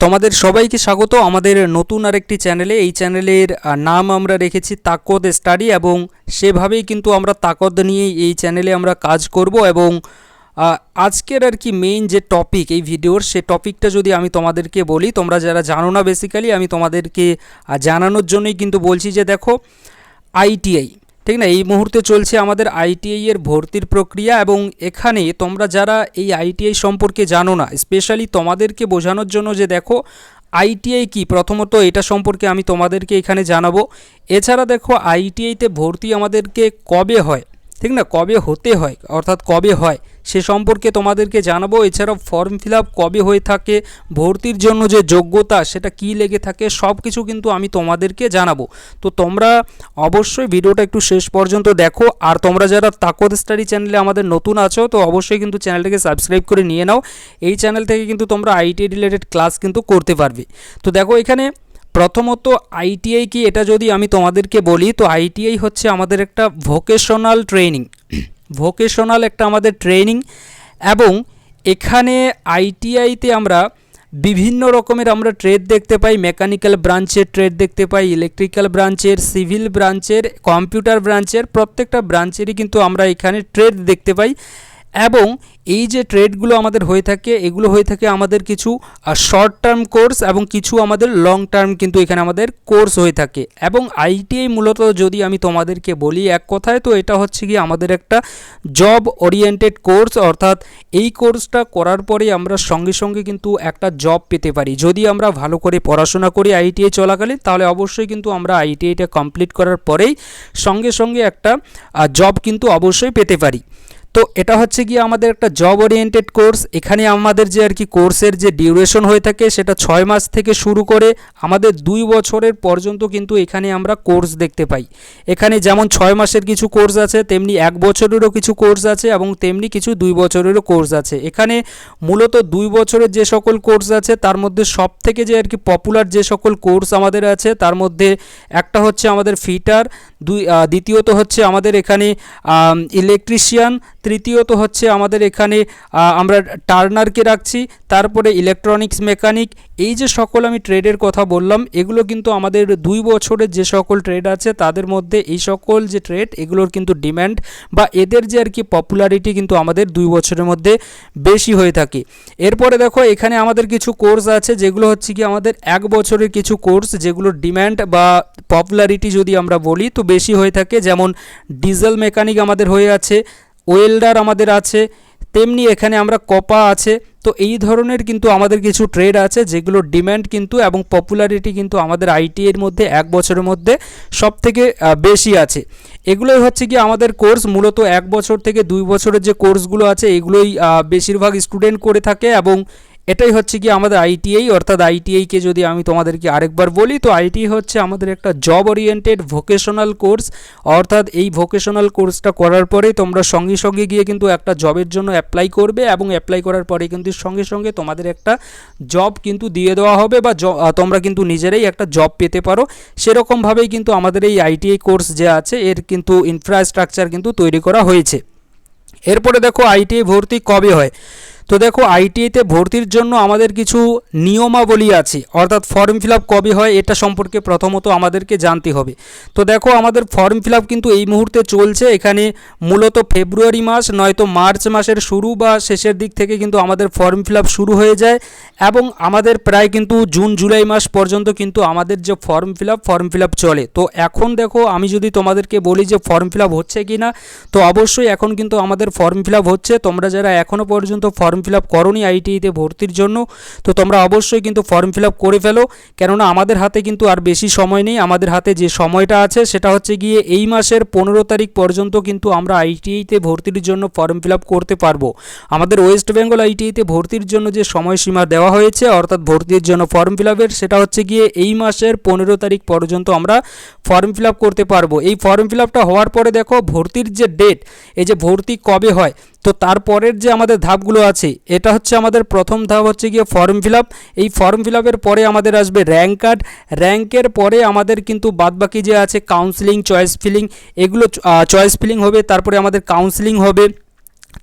তোমাদের সবাইকে স্বাগত আমাদের নতুন আরেকটি চ্যানেলে। এই চ্যানেলের নাম আমরা রেখেছি তাকদ স্টাডি এবং সেভাবেই কিন্তু আমরা তাকদ নিয়েই এই চ্যানেলে আমরা কাজ করব এবং আজকের আর কি মেইন যে টপিক এই ভিডিওর, সে টপিকটা যদি আমি তোমাদেরকে বলি, তোমরা যারা জানো না বেসিক্যালি আমি তোমাদেরকে জানানোর জন্যই কিন্তু বলছি যে দেখো আইটিআই ঠিক না? এই মুহূর্তে চলছে আমাদের আইটিআই এর ভর্তির প্রক্রিয়া এবং এখানে তোমরা যারা এই আইটিআই সম্পর্কে জানো না স্পেশালি তোমাদেরকে বোঝানোর জন্য যে দেখো আইটিআই কি? প্রথমত এটা সম্পর্কে আমি তোমাদেরকে এখানে জানাব। এছাড়া দেখো আইটিআইতে ভর্তি আমাদেরকে কবে হয়? ঠিক না? কবে হতে হয়? অর্থাৎ কবে হয়? সে সম্পর্কে তোমাদেরকে জানাব। এছাড়াও ফর্ম ফিল কবে হয়ে থাকে, ভর্তির জন্য যে যোগ্যতা, সেটা কি লেগে থাকে সব কিছু কিন্তু আমি তোমাদেরকে জানাব। তো তোমরা অবশ্যই ভিডিওটা একটু শেষ পর্যন্ত দেখো। আর তোমরা যারা তাকত স্টাডি চ্যানেলে আমাদের নতুন আছো, তো অবশ্যই কিন্তু চ্যানেলটাকে সাবস্ক্রাইব করে নিয়ে নাও। এই চ্যানেল থেকে কিন্তু তোমরা আইটি রিলেটেড ক্লাস কিন্তু করতে পারবে। তো দেখো এখানে প্রথমত আইটিআই কি, এটা যদি আমি তোমাদেরকে বলি, তো আইটিআই হচ্ছে আমাদের একটা ভোকেশনাল ট্রেনিং ভোকেশনাল একটা আমাদের ট্রেনিং এবং এখানে আইটিআইতে আমরা বিভিন্ন রকমের আমরা ট্রেড দেখতে পাই, মেকানিক্যাল ব্রাঞ্চের ট্রেড দেখতে পাই, ইলেকট্রিক্যাল ব্রাঞ্চের, সিভিল ব্রাঞ্চের, কম্পিউটার ব্রাঞ্চের, প্রত্যেকটা ব্রাঞ্চেরই কিন্তু আমরা এখানে ট্রেড দেখতে পাই। এবং এই যে ট্রেডগুলো আমাদের হয়ে থাকে, এগুলো হয়ে থাকে আমাদের কিছু শর্ট টার্ম কোর্স এবং কিছু আমাদের লং টার্ম কিন্তু এখানে আমাদের কোর্স হয়ে থাকে। এবং আইটিআই মূলত যদি আমি তোমাদেরকে বলি, এক কথায় তো এটা হচ্ছে কি আমাদের একটা জব ওরিয়েন্টেড কোর্স অর্থাৎ এই কোর্সটা করার পরে আমরা সঙ্গে সঙ্গে কিন্তু একটা জব পেতে পারি। যদি আমরা ভালো করে পড়াশোনা করি আইটিআই চলাকালীন, তাহলে অবশ্যই কিন্তু আমরা আইটিআইটা কমপ্লিট করার পরেই সঙ্গে সঙ্গে একটা জব কিন্তু অবশ্যই পেতে পারি। তো এটা হচ্ছে কি আমাদের একটা জব ওরিয়েন্টেড কোর্স এখানে আমাদের যে আর কি কোর্সের যে ডিউরেশন হয়ে থাকে, সেটা ছয় মাস থেকে শুরু করে আমাদের দুই বছরের পর্যন্ত কিন্তু এখানে আমরা কোর্স দেখতে পাই। এখানে যেমন ছয় মাসের কিছু কোর্স আছে, তেমনি এক বছরেরও কিছু কোর্স আছে এবং তেমনি কিছু দুই বছরেরও কোর্স আছে। এখানে মূলত দুই বছরের যে সকল কোর্স আছে, তার মধ্যে সব থেকে যে আর কি পপুলার যে সকল কোর্স আমাদের আছে, তার মধ্যে একটা হচ্ছে আমাদের ফিটার দুই দ্বিতীয়ত হচ্ছে আমাদের এখানে ইলেকট্রিশিয়ান তৃতীয়ত হচ্ছে আমাদের এখানে আমরা টার্নারকে রাখছি, তারপরে ইলেকট্রনিক্স মেকানিক এই যে সকল আমি ট্রেডের কথা বললাম, এগুলো কিন্তু আমাদের দুই বছরের যে সকল ট্রেড আছে, তাদের মধ্যে এই সকল যে ট্রেড এগুলোর কিন্তু ডিম্যান্ড বা এদের যে আর কি পপুলারিটি কিন্তু আমাদের দুই বছরের মধ্যে বেশি হয়ে থাকে। এরপরে দেখো, এখানে আমাদের কিছু কোর্স আছে, যেগুলো হচ্ছে কি আমাদের এক বছরের কিছু কোর্স যেগুলোর ডিম্যান্ড বা পপুলারিটি যদি আমরা বলি, তো বেশি হয়ে থাকে। যেমন ডিজেল মেকানিক আমাদের হয়ে আছে ওয়েল্ডার আমাদের আছে, তেমনি এখানে আমরা কপা আছে, তো এই ধরনের কিন্তু আমাদের কিছু ট্রেড আছে, যেগুলো ডিম্যান্ড কিন্তু এবং পপুলারিটি কিন্তু আমাদের আইটি এর মধ্যে এক বছরের মধ্যে সব থেকে বেশি আছে। এগুলোই হচ্ছে কি আমাদের কোর্স মূলত এক বছর থেকে দুই বছরের যে কোর্সগুলো আছে, এগুলোই বেশিরভাগ স্টুডেন্ট করে থাকে এবং এটাই হচ্ছে কি আমাদের আইটিআই অর্থাৎ আইটিআইকে যদি আমি তোমাদেরকে আরেকবার বলি, তো আইটিআই হচ্ছে আমাদের একটা জব ওরিয়েন্টেড ভোকেশনাল কোর্স অর্থাৎ এই ভোকেশনাল কোর্সটা করার পরে তোমরা সঙ্গে সঙ্গে গিয়ে কিন্তু একটা জবের জন্য অ্যাপ্লাই করবে এবং অ্যাপ্লাই করার পরে কিন্তু সঙ্গে সঙ্গে তোমাদের একটা জব কিন্তু দিয়ে দেওয়া হবে বা তোমরা কিন্তু নিজেরাই একটা জব পেতে পারো। সেরকমভাবেই কিন্তু আমাদের এই আইটিআই কোর্স যে আছে, এর কিন্তু ইনফ্রাস্ট্রাকচার কিন্তু তৈরি করা হয়েছে। এরপরে দেখো আইটিআই ভর্তি কবে হয়? তো দেখো আইটিআইতে ভর্তির জন্য আমাদের কিছু নিয়মাবলী আছে। অর্থাৎ ফর্ম ফিল কবে হয়, এটা সম্পর্কে প্রথমত আমাদেরকে জানতে হবে। তো দেখো, আমাদের ফর্ম ফিল কিন্তু এই মুহূর্তে চলছে। এখানে মূলত ফেব্রুয়ারি মাস, নয়তো মার্চ মাসের শুরু বা শেষের দিক থেকে কিন্তু আমাদের ফর্ম ফিল শুরু হয়ে যায়। এবং আমাদের প্রায় কিন্তু জুন জুলাই মাস পর্যন্ত কিন্তু আমাদের যে form fill up form fill চলে। তো এখন দেখো, আমি যদি তোমাদেরকে বলি যে ফর্ম ফিল হচ্ছে কি না তো অবশ্যই এখন কিন্তু আমাদের ফর্ম ফিল হচ্ছে। তোমরা যারা এখনও পর্যন্ত ফর্ম ফিল আপ করোনি আইটিআইতে ভর্তির জন্য, তো তোমরা অবশ্যই কিন্তু ফর্ম ফিল আপ করে ফেলো। কেননা আমাদের হাতে কিন্তু আর বেশি সময় নেই। আমাদের হাতে যে সময়টা আছে, সেটা হচ্ছে গিয়ে এই মাসের পনেরো তারিখ পর্যন্ত কিন্তু আমরা আইটিআইতে ভর্তির জন্য ফর্ম ফিল আপ করতে পারব। আমাদের ওয়েস্ট বেঙ্গল আইটিআইতে ভর্তির জন্য যে সময়সীমা দেওয়া হয়েছে, অর্থাৎ ভর্তির জন্য ফর্ম ফিল আপের সেটা হচ্ছে গিয়ে এই মাসের পনেরো তারিখ পর্যন্ত আমরা ফর্ম ফিল আপ করতে পারব। এই ফর্ম ফিল আপটা হওয়ার পরে দেখো, ভর্তির যে ডেট এই যে ভর্তি কবে হয় তো তারপরের যে আমাদের ধাপগুলো আছে, এটা হচ্ছে আমাদের প্রথম ধাপ হচ্ছে গিয়ে ফর্ম ফিল এই ফর্ম ফিল পরে আমাদের আসবে র্যাঙ্ক কার্ড র্যাঙ্কের পরে আমাদের কিন্তু বাদবাকি যে আছে কাউন্সিলিং চয়েস ফিলিং এগুলো চয়েস ফিলিং হবে, তারপরে আমাদের কাউন্সিলিং হবে।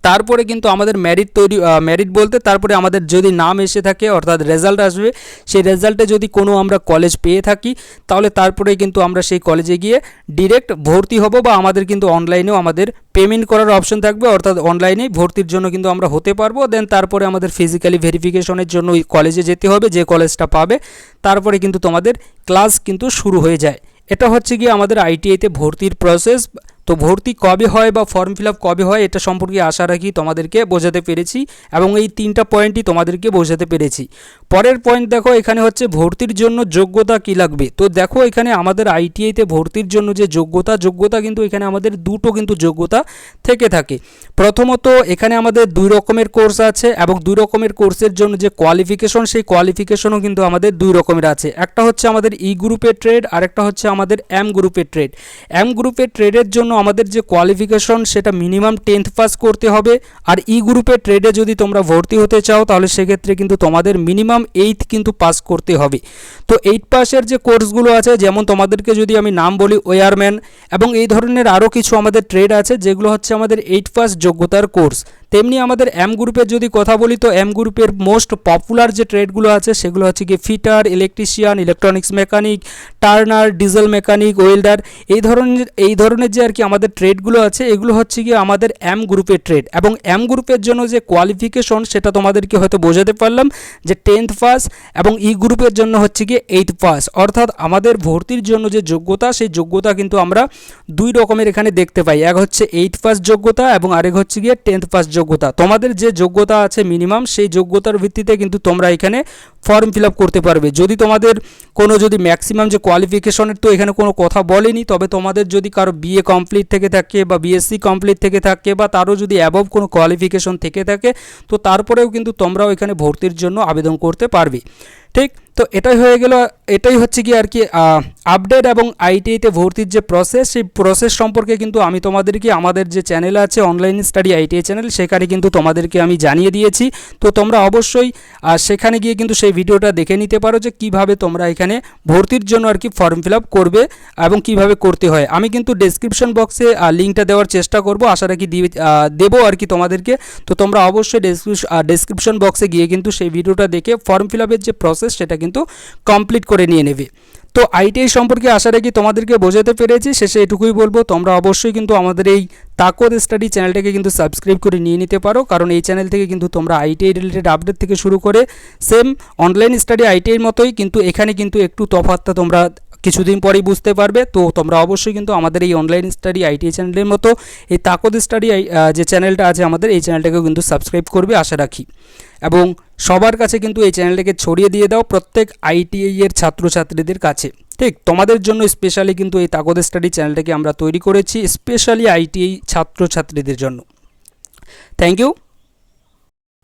তারপরে কিন্তু আমাদের ম্যারিট তৈরি ম্যারিট বলতে তারপরে আমাদের যদি নাম এসে থাকে, অর্থাৎ রেজাল্ট আসবে, সেই রেজাল্টে যদি কোনো আমরা কলেজ পেয়ে থাকি, তাহলে তারপরে কিন্তু আমরা সেই কলেজে গিয়ে ডিরেক্ট ভর্তি হব বা আমাদের কিন্তু অনলাইনেও আমাদের পেমেন্ট করার অপশন থাকবে, অর্থাৎ অনলাইনেই ভর্তির জন্য কিন্তু আমরা হতে পারব। দেন তারপরে আমাদের ফিজিক্যালি ভেরিফিকেশনের জন্য ওই কলেজে যেতে হবে, যে কলেজটা পাবে। তারপরে কিন্তু তোমাদের ক্লাস কিন্তু শুরু হয়ে যায়। এটা হচ্ছে গিয়ে আমাদের আইটিআইতে ভর্তির প্রসেস তো ভর্তি কবে হয় বা ফর্ম ফিল আপ কবে হয় এটা সম্পর্কে আশা রাখি তোমাদেরকে বোঝাতে পেরেছি এবং এই তিনটা পয়েন্টই তোমাদেরকে বোঝাতে পেরেছি। পরের পয়েন্ট দেখো, এখানে হচ্ছে ভর্তির জন্য যোগ্যতা কী লাগবে? তো দেখো, এখানে আমাদের আইটিআইতে ভর্তির জন্য যে যোগ্যতা যোগ্যতা কিন্তু এখানে আমাদের দুটো কিন্তু যোগ্যতা থেকে থাকে। প্রথমত, এখানে আমাদের দুই রকমের কোর্স আছে এবং দুই রকমের কোর্সের জন্য যে কোয়ালিফিকেশন সেই কোয়ালিফিকেশনও কিন্তু আমাদের দুই রকমের আছে। একটা হচ্ছে আমাদের ই গ্রুপের ট্রেড আর একটা হচ্ছে আমাদের এম গ্রুপের ট্রেড এম গ্রুপের ট্রেডের জন্য আমাদের যে কোয়ালিফিকেশন সেটা মিনিমাম টেন্থ পাস করতে হবে। আর ই গ্রুপে ট্রেডে যদি তোমরা ভর্তি হতে চাও, তাহলে সেক্ষেত্রে কিন্তু তোমাদের মিনিমাম এইথ কিন্তু পাস করতে হবে। তো এইট পাসের যে কোর্সগুলো আছে, যেমন তোমাদেরকে যদি আমি নাম বলি, ওয়ারম্যান, এবং এই ধরনের আরও কিছু আমাদের ট্রেড আছে, যেগুলো হচ্ছে আমাদের এইট পাস যোগ্যতার কোর্স তেমনি আমাদের এম গ্রুপের যদি কথা বলি, তো এম গ্রুপের মোস্ট পপুলার যে ট্রেডগুলো আছে, সেগুলো হচ্ছে কি fitter electrician electronics mechanic turner diesel mechanic welder এই ধরনের এই ধরনের যে আর কি আমাদের ট্রেডগুলো আছে, এগুলো হচ্ছে কি আমাদের এম গ্রুপের ট্রেড এবং এম গ্রুপের জন্য যে কোয়ালিফিকেশন সেটা তোমাদেরকে হয়তো বোঝাতে পারলাম, যে টেন্থ পাস এবং ই গ্রুপের জন্য হচ্ছে কি এইট পাস অর্থাৎ আমাদের ভর্তির জন্য যে যোগ্যতা, সেই যোগ্যতা কিন্তু আমরা দুই রকমের এখানে দেখতে পাই। এক হচ্ছে এইট পাস যোগ্যতা এবং আরেক হচ্ছে গিয়ে টেন্থ পাস যোগ্যতা। তোমাদের যে যোগ্যতা আছে মিনিমাম সেই যোগ্যতার ভিত্তিতে কিন্তু তোমরা এখানে ফর্ম ফিল করতে পারবে। যদি তোমাদের কোনো যদি ম্যাক্সিমাম যে কোয়ালিফিকেশনের তো এখানে কোনো কথা বলেনি, তবে তোমাদের যদি কারও বিএ কমপ্লিট থেকে থাকে বা বিএসসি কমপ্লিট থেকে থাকে বা তারও যদি অ্যাবভ কোনো কোয়ালিফিকেশন থেকে থাকে, তো তারপরেও কিন্তু তোমরাও এখানে ভর্তির জন্য আবেদন করতে পারবে। ঠিক? তো এটাই হয়ে গেল, এটাই হচ্ছে কি আর কি আপডেট এবং আইটিআইতে ভর্তির যে প্রসেস সেই প্রসেস সম্পর্কে কিন্তু আমি তোমাদেরকে, আমাদের যে চ্যানেল আছে অনলাইন স্টাডি আইটিআই চ্যানেল সেখানে কিন্তু তোমাদেরকে আমি জানিয়ে দিয়েছি। তো তোমরা অবশ্যই সেখানে গিয়ে কিন্তু সেই ভিডিওটা দেখে নিতে পারো যে কীভাবে তোমরা এখানে ভর্তির জন্য আর কি ফর্ম ফিল করবে এবং কীভাবে করতে হয়। আমি কিন্তু ডেসক্রিপশন বক্সে লিঙ্কটা দেওয়ার চেষ্টা করব। আশা রাখি দেবো আর কি তোমাদেরকে। তো তোমরা অবশ্যই ডেসক্রিপশন বক্সে গিয়ে কিন্তু সেই ভিডিওটা দেখে ফর্ম ফিল যে প্রসেস সেটা কিন্তু কমপ্লিট করে নিয়ে নেবে। তো আইটিআই সম্পর্কে আশা রাখি তোমাদেরকে বোঝাতে পেরেছি। শেষে এটুকুই বলব, তোমরা অবশ্যই কিন্তু আমাদের এই তাকদ স্টাডি চ্যানেলটাকে কিন্তু সাবস্ক্রাইব করে নিয়ে নিতে পারো, কারণ এই চ্যানেল থেকে কিন্তু তোমরা আইটিআই রিলেটেড আপডেট থেকে শুরু করে সেম অনলাইন স্টাডি আইটিআইয়ের মতোই কিন্তু এখানে কিন্তু একটু তফাতটা তোমরা কিছুদিন পরেই বুঝতে পারবে। তো তোমরা অবশ্যই কিন্তু আমাদের এই অনলাইন স্টাডি আইটিআই চ্যানেলের মতো এই তাকদ স্টাডি যে চ্যানেলটা আছে আমাদের, এই চ্যানেলটাকেও কিন্তু সাবস্ক্রাইব করবে, আশা রাখি। এবং সবার কাছে কিন্তু এই চ্যানেলটাকে ছড়িয়ে দিয়ে দাও প্রত্যেক আইটিআই এর ছাত্রছাত্রীদের কাছে। ঠিক, তোমাদের জন্য স্পেশালি কিন্তু এই তাগদ স্টাডি চ্যানেলটাকে আমরা তৈরি করেছি স্পেশালি আইটিআই ছাত্রছাত্রীদের জন্য। Thank you